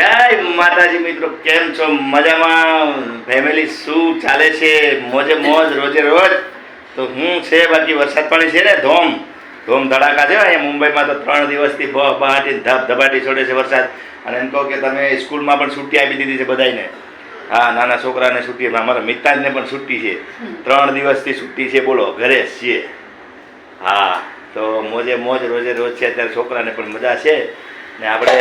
જય માતાજી મિત્રો કેમ છો? મજામાં? ફેમિલી શું ચાલે છે? મોજે મોજ રોજે રોજ? તો હું છે બાકી વરસાદ પાણી છે ને ધોમ. ધોમ ધડાકા છે અહીંયા મુંબઈમાં તો ત્રણ દિવસથી બહાટી ધબ ધબાટી છોડે છે વરસાદ. અને એમ કહો કે તમે સ્કૂલમાં પણ છુટ્ટી આપી દીધી છે બધાને હા નાના છોકરાને છુટ્ટી અમારા મિતાજને પણ છુટ્ટી છે. ત્રણ દિવસથી છુટ્ટી છે બોલો ઘરે છીએ. હા તો મોજે મોજ રોજે રોજ છે અત્યારે છોકરાને પણ મજા છે. ને આપણે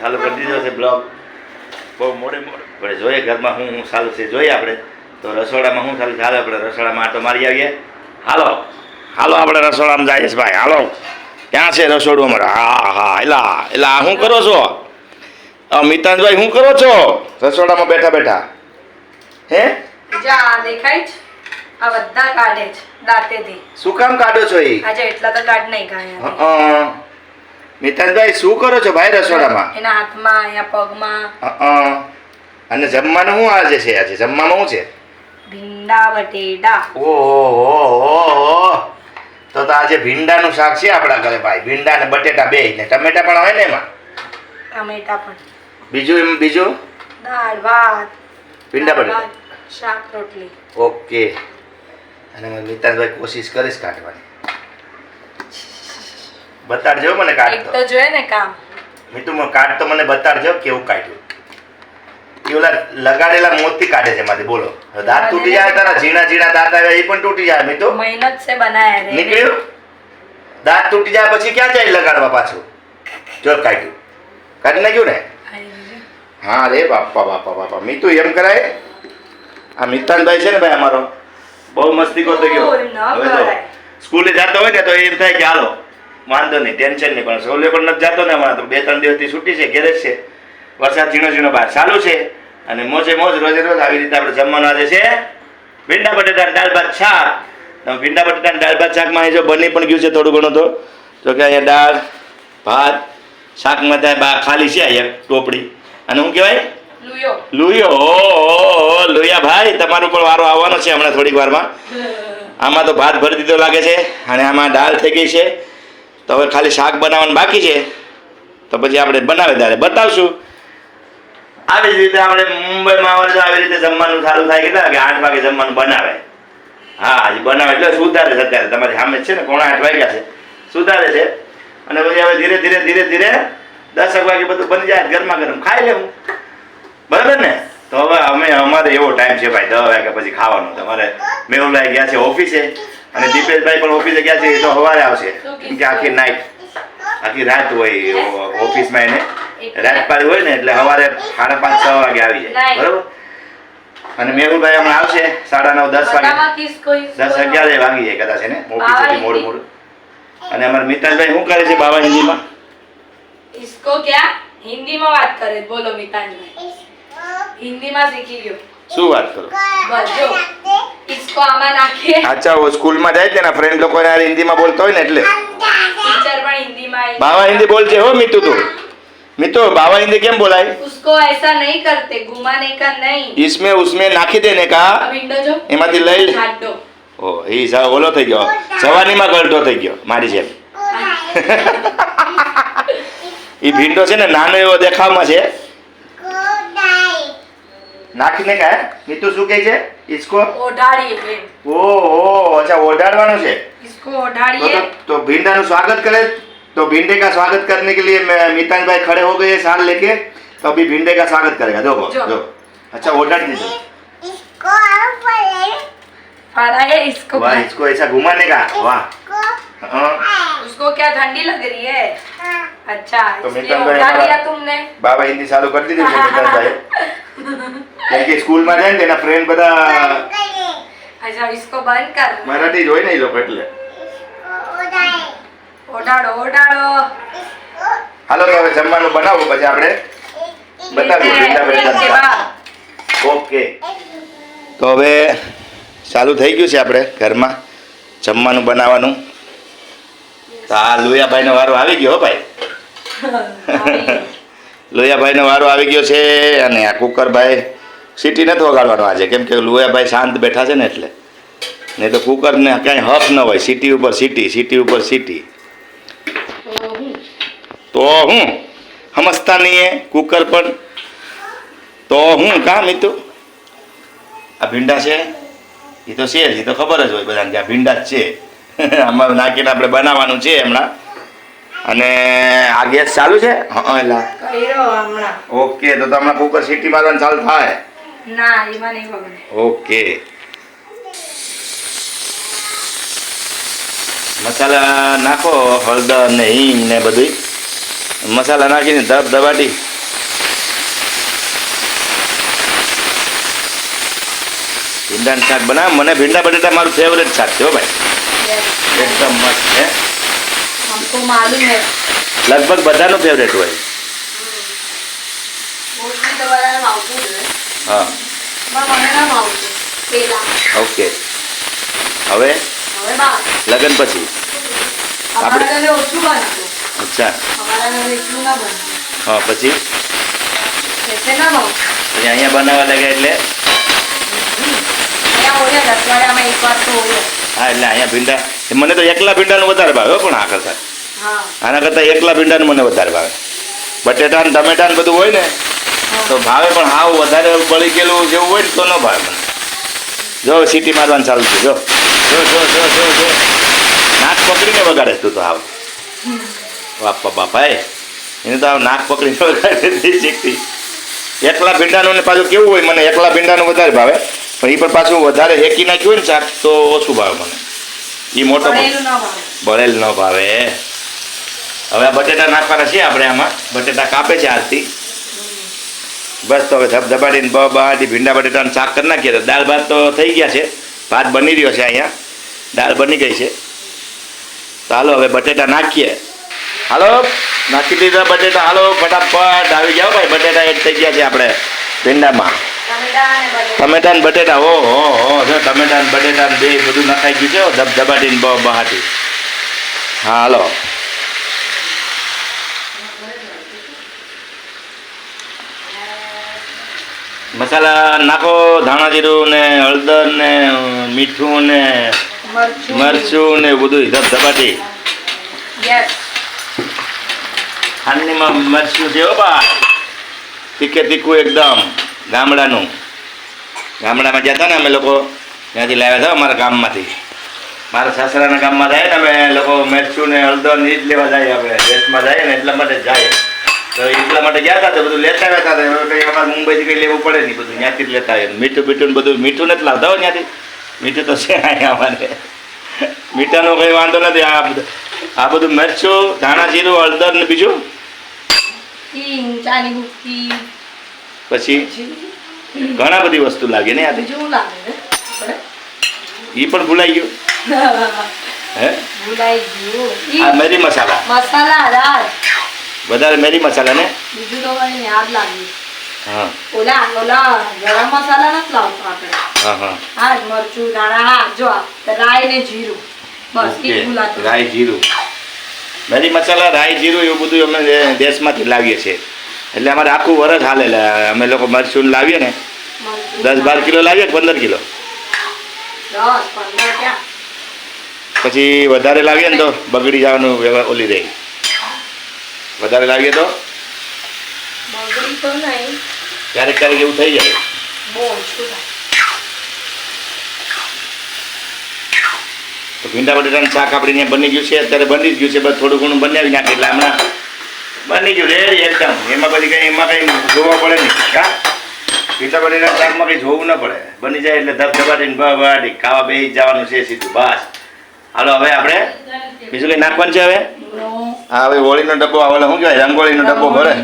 ચાલુ કરી દીધો છે બ્લોગ. બહુ મોડે મોડે. આપણે જોઈએ ઘરમાં શું શું ચાલુ છે જોઈએ આપણે. તો રસોડામાં શું ચાલુ ચાલે આપણે રસોડામાં આટો મારી આવીએ. હાલો. હાલો આપણે રસોડામાં જઈએ છે ભાઈ. હાલો. ક્યાં છે રસોડું અમારે? હા હા એલા એલા શું કરો છો? અ, મિતાંશભાઈ શું કરો છો? રસોડામાં બેઠા બેઠા. હે? જા દેખાય છે આ બધા કાઢે છે દાંતેથી. શું કામ કાઢો છો એ આજે એટલા તો કાઢ નહીં કાઢ્યા અ, શું કરો છો ભાઈ રસોડામાં? એના હાથમાં અહીંયા પગમાં. અ, અને જમવાનું શું આજે છે આજે? જમવામાં શું છે? ભીંડા બટેટા. ઓહો તો તો આજે ભીંડાનું શાક છે આપણા ઘરે ભાઈ. ભીંડા ને બટેટા બે ને ટમેટા પણ હોય ને એમાં? ટમેટા પણ. બીજું એમ બીજું? દાળ ભાત. ભીંડા બટેટા. શાક રોટલી. ઓકે. અને મેં મિતાનભાઈ કોશિશ કરીશ કાઢવાની. બતાડજો મને કાર્ડ તો જોઈએ ને કામ. મીતુ મને કાઢ તો મને બતાડજો કેવું કાઢ્યું. એ ઓલા લગાડેલા મોતી કાઢે છે એમાંથી બોલો. દાંત તૂટી જાય તારા ઝીણા ઝીણા દાંત આવ્યા એ પણ તૂટી જાય મિતુ. મહેનત છે બનાયા નીકળ્યું? દાંત તૂટી જાય પછી ક્યાં જાય લગાડવા પાછું? જો કાઢ્યું. કાઢી નાખ્યું ને? હા રે બાપા બાપા બાપા. મીતુ એમ કરાય? આ મિતાનભાઈ છે ને ભાઈ અમારો? બહુ મસ્તી કરતો ગયો. હવે તો સ્કૂલે જતો હોય ને તો એમ થાય કે હાલો વાંધો નહીં ટેન્શન નહીં પણ સ્કૂલે પણ નથી જતો ને હમણાં તો બે ત્રણ દિવસથી છૂટી છે ઘેરે છે. વરસાદ ઝીણો ઝીણો બહાર ચાલુ છે અને મોજે મોજ રોજે રોજ આવી રીતે આપણે જમવાનું આજે છે. ભીંડા બટેટા દાળ ભાત શાક. ભીંડા બટેટા દાળ ભાત શાકમાં અહીં જો બની પણ ગયું છે થોડું ઘણું તો. જો કે અહીંયા દાળ ભાત શાકમાં ત્યાં બા ખાલી છે અહીંયા ટોપડી. અને શું કહેવાય? લુયો. લુયા ભાઈ તમારો પણ વારો આવવાનો છે હમણાં થોડીક વારમાં. આમાં તો ભાત ભરી દીધો લાગે છે અને આમાં દાળ થઈ ગઈ છે. તો હવે ખાલી શાક બનાવવાનું બાકી છે. તો પછી આપણે બનાવે ત્યારે બતાવશું. આવી જ રીતે આપણે મુંબઈમાં આવે આવી રીતે જમવાનું સારું થાય કેટલા કે આઠ વાગે જમવાનું બનાવે. હા હજી બનાવે એટલે સુધારે છે અત્યારે. તમારી સામે છે ને કોણા આઠ વાગ્યા છે. સુધારે છે. અને પછી હવે ધીરે ધીરે ધીરે ધીરે દસેક વાગે બધું બની જાય ગરમા ગરમ ખાઈ લેવું. બરાબર ને? તો હવે અમે, અમારે એવો ટાઈમ છે ભાઈ દસ વાગ્યા પછી ખાવાનું. તમારે મેં ગયા છે ઓફિસે. અને દીપેશભાઈ પણ ઓફિસે ગયા છે એ તો સવારે આવશે. કેમ કે આખી નાઈટ આખી રાત હોય ઓફિસમાં એને. રાત હોય ને એટલે સવારે સાડા પાંચ છ વાગે આવી જાય. બરોબર? અને મેહુલભાઈ હમણાં આવશે સાડા નવ દસ વાગે. દસ અગિયાર વાગી જાય કદાચ એને ઓફિસેથી મોડું મોડું. અને અમારા મિતાનભાઈ શું કરે છે બાબા હિન્દીમાં? ઇસકો ક્યા? હિન્દીમાં વાત કરે બોલો મિતાનભાઈ હિન્દીમાં શીખી ગયો. શું વાત કરો? બસ જો. इसको આમાં નાખીએ અચ્છા ઓ સ્કૂલમાં જાય છે ને ફ્રેન્ડ લોકો યાર હિન્દીમાં બોલતા હોય ને એટલે ટીચર પણ હિન્દીમાં બાવા હિન્દી બોલશે હો મિતુ તું મિતુ બાવા હિન્દી કેમ બોલાય उसको ऐसा नहीं करते घुमाने का नहीं इसमें उसमें નાખી દેને કા આ વિન્ડો જો એમાંથી લઈ લે જાડો ઓ એ સ- ઓલો થઈ ગયો જવાનીમાં ગલઢો થઈ ગયો મારી જેમ એ ભીંડો છે ને નાનો એવો દેખાવમાં છે નાખીને કાય મિતુ શું કહે છે? इसको ઓઢાડીએ ઓહો અચ્છા ઓઢાડવાનું છે. इसको ઓઢાડીએ તો ભીંડાનું સ્વાગત કરે? तो भिंडे का स्वागत करने के लिए मितान भाई खड़े हो गए साल लेके तो अभी भिंडे का स्वागत करेगा देखो जो, अच्छा ऑर्डर दीजिए इसको फराए इसको वाह इसको ऐसा घुमाने का वाह उसको क्या ठंडी लग रही है अच्छा तो मितान भाई तुमने बाबा हिंदी चालू कर दी थी मितान भाई કેમ કે સ્કૂલમાં જાય ને તેના ફ્રેન્ડ બધા અચ્છા ઇસકો બંધ કર મરાઠી જોઈ નહીં લોકો એટલે ઓડાડો ઓડાડો હાલો હવે જમવાનું બનાવો પછી આપણે બતાવીએ બિંદા ઓકે તો હવે ચાલુ થઈ ગયું છે આપણે ઘરમાં જમવાનું બનાવવાનું તો આ લોયાભાઈનો વારો આવી ગયો હો ભાઈ લોહિયાભાઈનો વારો આવી ગયો છે અને આ કુકરભાઈ સીટી નથી વગાડવાનો આજે. કેમ કે લોયાભાઈ શાંત બેઠા છે ને એટલે. નહીં તો કુકરને કાંઈ હક ન હોય. સીટી ઉપર સીટી સીટી ઉપર સીટી. તો હું સમજતા નહીં એ કુકર પણ તો હું કામ મિતુ? આ ભીંડા છે? એ તો છે જ. એ તો ખબર જ હોય બધાને કે આ ભીંડા જ છે. આમાં નાખીને આપણે બનાવવાનું છે હમણાં. અને આ ગેસ ચાલુ છે? હા એલા ઓકે તો તમને કુકર સીટી મારવાનું ચાલુ થાય. ઓકે. મસાલા નાખો હળદર ને હિંગ ને બધું મસાલા નાખીને ધબ દબાટી. ભીંડા શાક બનાવ. મને ભીંડા બટેટા મારું ફેવરેટ શાક છે ભાઈ. એકદમ મસ્ત છે. લગભગ બધાનું ફેવરેટ હોય. હા. ઓકે. હવે? લગ્ન પછી? બનાવતું અચ્છા. હા પછી? પછી અહીંયા બનાવવા લાગ્યા એટલે. હા એટલે અહીંયા ભીંડા મને તો એકલા ભીંડાનું વધારે ભાવે પણ આ કરતા. આના કરતાં એકલા ભીંડાનું મને વધારે ભાવે. બટેટા ને ટમેટા ને બધું હોય ને તો ભાવે પણ હાવ વધારે બળી ગયેલું જેવું હોય ને તો ન ભાવે મને. જો સીટી મારવાનું ચાલુ છે જો. જો જો જો જો જો. નાક પકડીને વગાડે તું તો હાવ. બાપા બાપા એ એને તો નાક પકડીને વગાડે શીખતી એકલા ભીંડાનું ને પાછું કેવું હોય મને એકલા ભીંડાનું વધારે ભાવે. પણ એ પણ પાછું વધારે હેકી નાખ્યું હોય ને શાક તો ઓછું ભાવે મને. એ મોટો ભણેલું ના ભાવે. બળેલ ન ભાવે. હવે આ બટેટા નાખવાના છે આપણે આમાં. બટેટા કાપે છે આજથી. બસ તો હવે ધબધબાટીને બ બહાટી ભીંડા બટેટાનું શાક કરી નાખીએ તો દાળ ભાત તો થઈ ગયા છે. ભાત બની રહ્યો છે અહીંયા. દાળ બની ગઈ છે. તો હાલો હવે બટેટા નાખીએ. હાલો? નાખી દીધા બટેટા. હાલો, ફટાફટ આવી જાઓ ભાઈ. બટેટા એડ થઈ ગયા છે આપણે ભીંડામાં. ટમેટા બટેટા બટેટા હો હો, જો ટમેટા બટેટા ને બે બધું નખાઈ ગયું છે. ધબ ધબધબાટીને બહાટી હા હાલો. મસાલા નાખો ધાણા જીરું ને હળદર ને મીઠું ને મરચું. ને બધું ધબધબાટી યસ ખાંડણીમાં મરચું છે બા. તીખે તીખું એકદમ ગામડાનું. ગામડામાં જતા ને અમે લોકો ત્યાંથી લાવ્યા હતા અમારા ગામમાંથી. મારા સાસરાના ગામમાં જાય ને અમે લોકો મરચું ને હળદર ને જ લેવા જાય આપણે દેશમાં જાય ને એટલા માટે જાય. તો એટલા માટે ગયા હતા બધું લેતા આવ્યા હતા હવે કંઈ અમારે મુંબઈથી કંઈ લેવું પડે નહીં બધું ત્યાંથી જ લેતા આવ્યા મીઠું બીઠું બધું મીઠું નથી લાવતા હોય ત્યાંથી. મીઠું તો છે અહીંયા અમારે. મીઠાનો કંઈ વાંધો નથી. આ બધું આ બધું મરચું ધાણા જીરું હળદર ને બીજું? પછી? ઘણા બધી વસ્તુ લાગે ને આ? એ પણ ભૂલાઈ ગયું. હે. ભૂલાઈ ગયું. આ મેરી મસાલા. મસાલા વધારે મેરી મસાલા ને બીજું તો મને યાદ લાગ્યું. હા. ઓલા ઓલા ગરમ મસાલા નથી લાવતો આપણે. હા હા. હા મરચું ધાણા હા જો રાઈ ને જીરું. બસ ઓકે. એ રાઈ જીરું. મેરી મસાલા રાઈ જીરું એવું બધું અમે દેશમાંથી લાવીએ છીએ. એટલે અમારે આખું વરસ હાલે અમે લોકો મરચું લાવીએ ને દસ બાર કિલો લાવીએ પંદર કિલો? પછી વધારે લાવીએ ને તો બગડી જવાનું ઓલી રહી. વધારે લાવીએ તો? ક્યારેક ક્યારેક એવું થઈ જાય. તો ભીંડા બટેટાનું શાક આપણે બની ગયું છે અત્યારે બની જ ગયું છે બસ થોડું ઘણું બનાવી નાખે એટલે હમણાં બની ગયું રેડી એકદમ. એમાં પછી કંઈ એમાં કંઈ જોવા પડે નહીં. કા? ભીંડા બટેટાના શાકમાં કંઈ જોવું ન પડે. બની જાય એટલે ધબધબાટીને બહાટી ખાવા બે જવાનું છે સીધું બસ. હાલો હવે આપણે બીજું કઈ નાખવાનું છે હવે? હા હવે હોળીનો ડબ્બો આવેલો શું કહેવાય? રંગોળીનો ડબ્બો ભરે.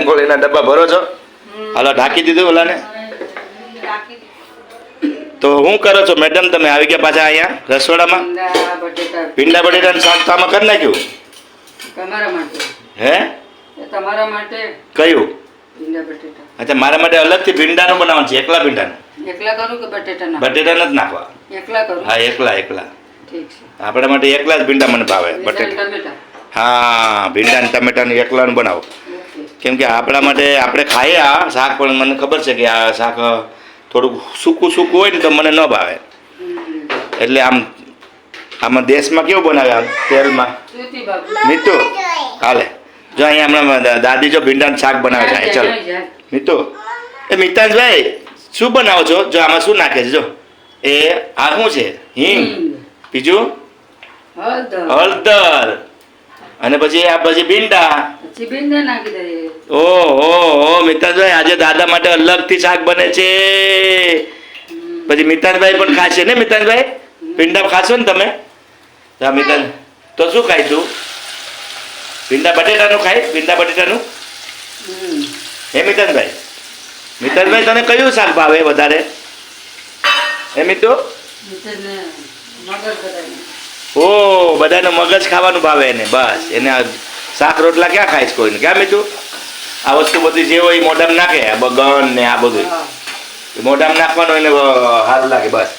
રંગોળીના ડબ્બા ભરો છો? હાલો ઢાંકી દીધું ઓલાને તો હું કરો છો? મેડમ તમે આવી ગયા પાછા અહીંયા રસોડામાં? ભીંડા બટેટા. બટેટાનું શાક તો આમાં કરી નાખ્યું? તમારા માટે. હે? તમારા માટે. કયું? અચ્છા મારા માટે અલગથી ભીંડાનું બનાવવાનું છે એકલા ભીંડાનું? એકલા કરું કે બટેટાના? બટેટાના જ નાખવા? એકલા કરું. હા એકલા એકલા. આપણા માટે એકલા જ ભીંડા મને ભાવે બટેટા. હા ભીંડા ને ટમેટાનું એકલાનું બનાવો. કેમ કે આપણા માટે આપણે ખાઈએ આ શાક પણ મને ખબર છે કે આ શાક થોડુંક સૂકું સૂકું હોય ને તો મને ન ભાવે. એટલે આમ આમાં દેશમાં કેવું બનાવે આમ તેલમાં? મીઠું હાલે. જો અહીંયા હમણાં દાદી જો ભીંડાનું શાક બનાવે છે ચાલો. મિતુ એ મિતાંશભાઈ શું બનાવો છો? જો આમાં શું નાખે છે જો. એ આ શું છે? હિંગ. બીજું? હળદર. અને પછી આ પછી ભીંડા. પછી ભીંડા નાખી દઈએ. ઓ ઓ ઓ મિતાંશભાઈ આજે દાદા માટે અલગથી શાક બને છે. પછી મિતાનભાઈ પણ ખાશે ને મિતાનભાઈ ભીંડા ખાશો ને તમે? હા મિતાંશ તો શું ખાય તું? ભીંડા બટેટાનું ખાય ભીંડા બટેટાનું. હે મિતાનભાઈ મિતાનભાઈ તને કયું શાક ભાવે વધારે? હે મિતુ. ઓ બધાને મગજ ખાવાનું ભાવે એને. બસ એને શાક રોટલા ક્યાં ખાય છે કોઈને? ક્યાં મિતુ આ વસ્તુ બધી જે હોય એ મોઢામાં નાખે આ બગન ને આ બધું. મોઢામાં નાખવાનું એને સારું લાગે બસ.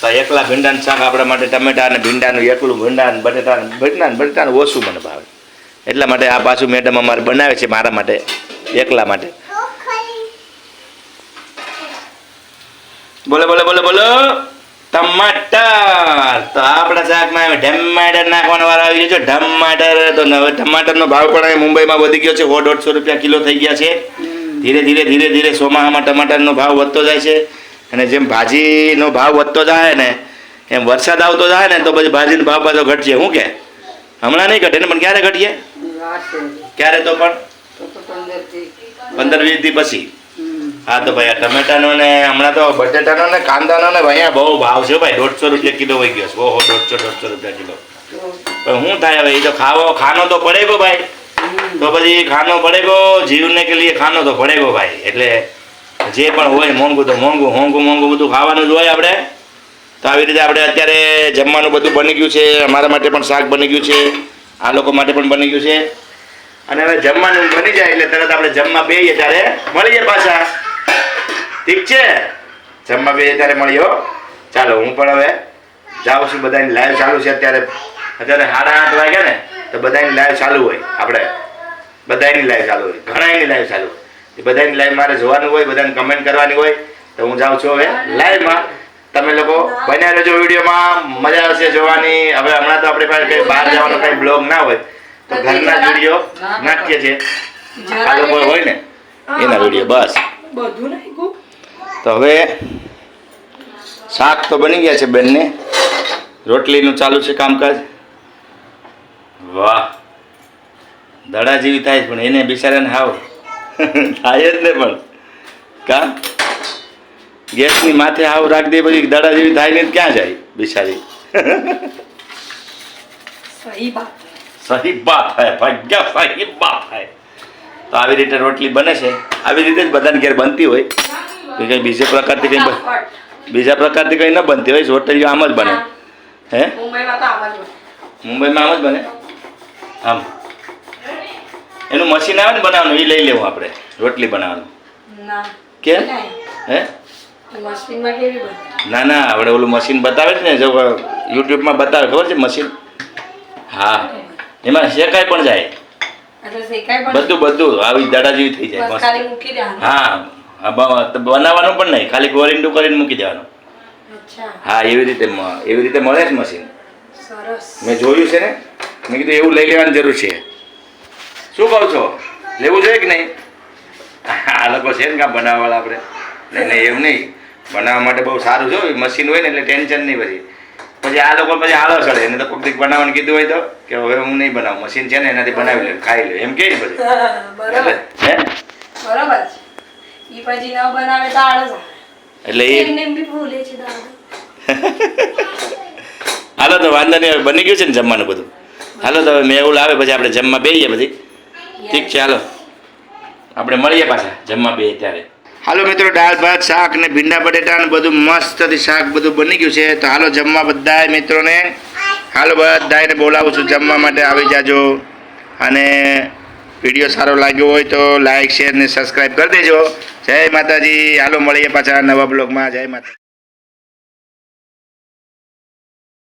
તો એકલા ભીંડાનું શાક આપણા માટે ટમેટા અને ભીંડાનું એકલું ભીંડા ને બટેટા ભીંડા ને બટેટાનું ઓછું મને ભાવે. એટલા માટે આ પાછું મેડમ અમારે બનાવે છે મારા માટે એકલા માટે. બોલો બોલો બોલો બોલો. ટમાટર. તો આપણા શાકમાં ટમાટર નાખવાનો વાર આવી ગયો છે. ટમાટર તો હવે ટમાટરનો ભાવ પણ મુંબઈમાં વધી ગયો છે. સો દોઢસો રૂપિયા કિલો થઈ ગયા છે. ધીરે ધીરે ધીરે ધીરે ચોમાસામાં ટમાટરનો ભાવ વધતો જાય છે. અને જેમ ભાજીનો ભાવ વધતો જાય ને એમ વરસાદ આવતો જાય ને તો પછી ભાજીનો ભાવ પાછો ઘટશે. શું કે? હમણાં નહીં ઘટે ને પણ ક્યારે ઘટીએ. ક્યારે તો પણ. પંદર વીસ દી પછી. હા તો ભાઈ આ ટમેટાનો ને હમણાં તો બટેટાનો ને કાંદાનો ને ભાઈ બહુ ભાવ છે ભાઈ. દોઢસો રૂપિયા કિલો વહી ગયો છે. ઓહો, દોઢસો દોઢસો રૂપિયા કિલો. પણ શું થાય હવે? એ તો ખાવો, ખાનો તો પડેગો ભાઈ. તો પછી ખાનો પડેગો, જીવને કે લીએ ખાનો તો પડેગો ભાઈ. એટલે જે પણ હોય મોંઘું તો મોંઘું મોંઘું મોંઘું બધું ખાવાનું જ હોય આપણે. તો આવી રીતે આપણે અત્યારે જમવાનું બધું બની ગયું છે. અમારા માટે પણ શાક બની ગયું છે. આ લોકો માટે પણ બની ગયું છે. અને હવે જમવાનું બની જાય એટલે તરત આપણે જમવા બેહીએ ત્યારે મળીએ પાછા. ઠીક છે? જમવા બે ત્યારે મળ્યો. ચાલો હું પણ હવે જાઉં છું બધાની લાઈવ ચાલુ છે અત્યારે. અત્યારે સાડા આઠ વાગે ને તો બધાની લાઈવ ચાલુ હોય આપણે. બધાની લાઈવ ચાલુ હોય ઘણાની લાઈવ ચાલુ હોય. બધાની લાઈવ મારે જોવાનું હોય બધાને કમેન્ટ કરવાની હોય તો હું જાઉં છું હવે લાઈવમાં તમે લોકો બન્યા રહેજો વિડીયોમાં મજા આવશે જોવાની. હવે હમણાં તો આપણી પાસે કંઈ બહાર જવાનો કંઈ બ્લોગ ના હોય તો ઘરના જ વીડિયો નાખીએ છીએ. આ લોકો હોય ને એના વીડિયો બસ. બધું નાખ્યું તો હવે શાક તો બની ગયા છે બેનને. રોટલીનું ચાલુ છે કામકાજ. વાહ. દડા જેવી થાય છે પણ એને બિચારાને હાવ. થાય જ ને પણ. કા? ગેસની માથે હાવ રાખી દે પછી દડા જેવી થાય ને ક્યાં જાય બિચારી. સહી વાત સહી બાત હે ભાગ્યા સહી બાત હે. તો આવી રીતે રોટલી બને છે. આવી રીતે જ બધાને ઘેર બનતી હોય. કંઈ બીજા પ્રકારથી કંઈ બીજા પ્રકારથી કંઈ ન બનતી હોય હોટેલ આમ જ બને. હે? મુંબઈમાં આમ જ બને. આમ એનું મશીન આવે ને બનાવવાનું એ લઈ લેવું આપણે રોટલી બનાવવાનું. કે? હે? ના ના આપણે ઓલું મશીન બતાવે છે ને જો યુટ્યુબમાં બતાવે ખબર છે મશીન હા. એમાં શેકાય પણ જાય. બધું બધું આવી દાડા જેવી થઈ જાય હા. હા, બનાવવાનું પણ નહીં ખાલી ગોરિંડું કરીને મૂકી દેવાનું. હા એવી રીતે એવી રીતે મળે જ મશીન. મેં જોયું છે ને મેં કીધું એવું લઈ લેવાની જરૂર છે. શું કહું છો? લેવું જોઈએ કે નહીં? આ લોકો છે ને કાં બનાવવાવાળા આપણે. નહીં નહીં એવું નહીં. બનાવવા માટે બહુ સારું છે મશીન હોય ને એટલે ટેન્શન નહીં પછી પછી આ લોકો પછી આળો ચડે એને તો કોઈક બનાવવાનું કીધું હોય તો કે હવે હું નહીં બનાવું. મશીન છે ને એનાથી બનાવી લે ખાઈ લે એમ કે પછી બરાબર. હે? બરોબર ઈ પછી ન બનાવે તો આળસ એટલે એ એમને બી ભૂલે છે દાદા હાલો તો વાંધો નહીં હવે બની ગયું છે ને જમવાનું બધું. હાલો તો હવે મેં એવું લાવે પછી આપણે જમવા બેહીએ બધી. ઠીક છે હાલો. આપણે મળીએ પાછા જમવા બે ત્યારે. હાલો મિત્રો દાળ ભાત શાક ને ભીંડા બટેટા ને બધું મસ્તથી શાક બધું બની ગયું છે. તો હાલો જમવા બધાય મિત્રોને. હાલો બધાને બોલાવું છું જમવા માટે આવી જાજો. અને વીડિયો સારો લાગ્યો હોય તો લાઈક, શેર ને સબસ્ક્રાઈબ કરી દેજો. જય માતાજી. હાલો, મળીએ પાછા નવા બ્લોગમાં. જય માતા